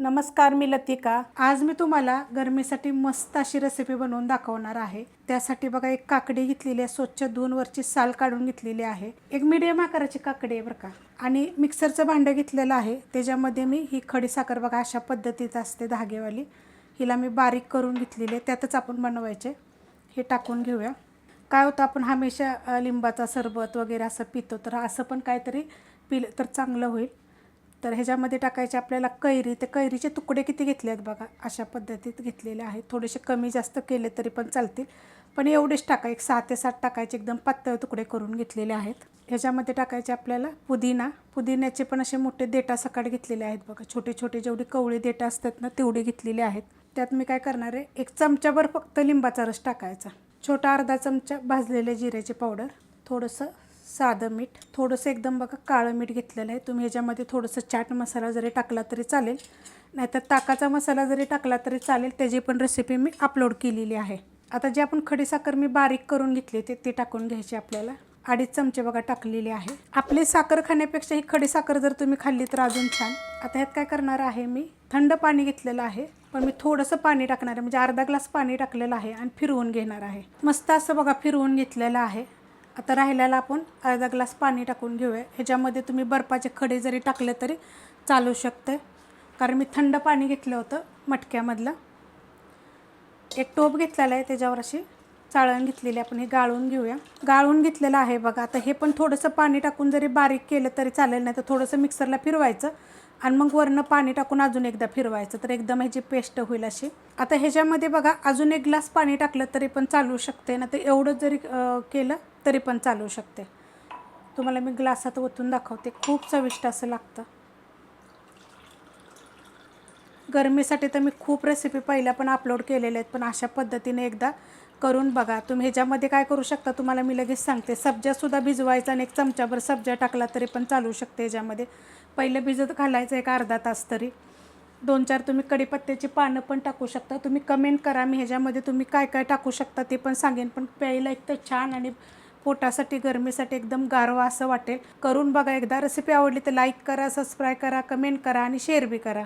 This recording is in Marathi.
नमस्कार मी लतिका. आज मी तुम्हाला गरमीसाठी मस्त अशी रेसिपी बनवून दाखवणार आहे. त्यासाठी बघा एक काकडी घेतलेली आहे स्वच्छ धुवून वरची साल काढून घेतलेली आहे. एक मिडियम आकाराची काकडी आहे बरं का. आणि मिक्सरचं भांडं घेतलेलं आहे. त्याच्यामध्ये मी ही खडी साखर बघा अशा पद्धतीत असते धागेवाली. हिला मी बारीक करून घेतलेली आहे. त्यातच आपण बनवायचे. हे टाकून घेऊया. काय होतं आपण हमेशा लिंबाचा सरबत वगैरे असं पितो तर असं पण काहीतरी पिलं तर चांगलं होईल. तर ह्याच्यामध्ये टाकायचे आपल्याला कैरी. ते कैरीचे तुकडे किती घेतले आहेत बघा अशा पद्धतीत घेतलेले आहेत. थोडेसे कमी जास्त केले तरी पण चालतील. पण एवढेच टाका एक सहा ते सात टाकायचे एकदम पातळ तुकडे करून घेतलेले आहेत. ह्याच्यामध्ये टाकायचे आपल्याला पुदिना. पुदिन्याचे पण असे मोठे देटा सकाळ घेतलेले आहेत बघा. छोटे छोटे जेवढी कवळी देटा असतात ना तेवढे घेतलेले आहेत. त्यात मी काय करणार आहे एक चमच्याभर फक्त लिंबाचा रस टाकायचा. छोटा अर्धा चमचा भाजलेले जिऱ्याचे पावडर. थोडंसं साधं मीठ. थोडंसं एकदम बघा काळं मीठ घेतलेलं आहे. तुम्ही ह्याच्यामध्ये थोडंसं चाट मसाला जरी टाकला तरी चालेल. नाहीतर ताकाचा मसाला जरी टाकला तरी चालेल. त्याची पण रेसिपी मी अपलोड केलेली आहे. आता जे आपण खडीसाखर मी बारीक करून घेतली ते ती टाकून घ्यायची आपल्याला. अडीच चमचे बघा टाकलेली आहे. आपली साखर खाण्यापेक्षा ही खडी साखर जर तुम्ही खाल्ली तर अजून छान. आता ह्यात काय करणार आहे मी? थंड पाणी घेतलेलं आहे. पण मी थोडंसं पाणी टाकणार आहे. म्हणजे अर्धा ग्लास पाणी टाकलेलं आहे आणि फिरवून घेणार आहे. मस्त असं बघा फिरवून घेतलेलं आहे. आता राहिल्याला आपण अर्धा ग्लास पाणी टाकून घेऊया. ह्याच्यामध्ये तुम्ही बर्फाचे खडे जरी टाकले तरी चालू शकते. कारण मी थंड पाणी घेतलं होतं मटक्यामधलं. एक टोप घेतलेला आहे त्याच्यावर अशी चाळण घेतलेली आपण हे गाळून घेऊया. गाळून घेतलेलं आहे बघा. आता हे पण थोडंसं पाणी टाकून जरी बारीक केलं तरी चालेल नाही तर थोडंसं मिक्सरला फिरवायचं आणि मग वरनं पाणी टाकून अजून एकदा फिरवायचं. तर एकदम ह्याची पेस्ट होईल अशी. आता ह्याच्यामध्ये बघा अजून एक ग्लास पाणी टाकलं तरी पण चालू शकते ना तर एवढं जरी केलं तरी पण चालू शकते. तुम्हाला मी ग्लासात ओतून दाखवते. खूप चविष्ट असं लागतं. गरमीसाठी तर मी खूप रेसिपी पहिल्या पण अपलोड केलेल्या आहेत पण अशा पद्धतीने एकदा करून बघा. तुम्ही ह्याच्यामध्ये काय करू शकता? तुम्हाला मी लगेच सांगते. सब्जासुद्धा भिजवायचा आणि एक चमच्याभर सब्जा टाकला तरी पण चालू शकते ह्याच्यामध्ये. पहिलं भिजत घालायचं एक अर्धा तास तरी. दोन चार तुम्ही कडीपत्त्याची पानं पण टाकू शकता. तुम्ही कमेंट करा मी ह्याच्यामध्ये तुम्ही काय काय टाकू शकता ते पण सांगेन. पण प्यायला एक तर छान आणि पोटासाठी गरमीसाठी एकदम गारवा असं वाटेल. करून बघा. एकदा रेसिपी आवडली तर लाईक करा सबस्क्राईब करा कमेंट करा आणि शेअर बी करा.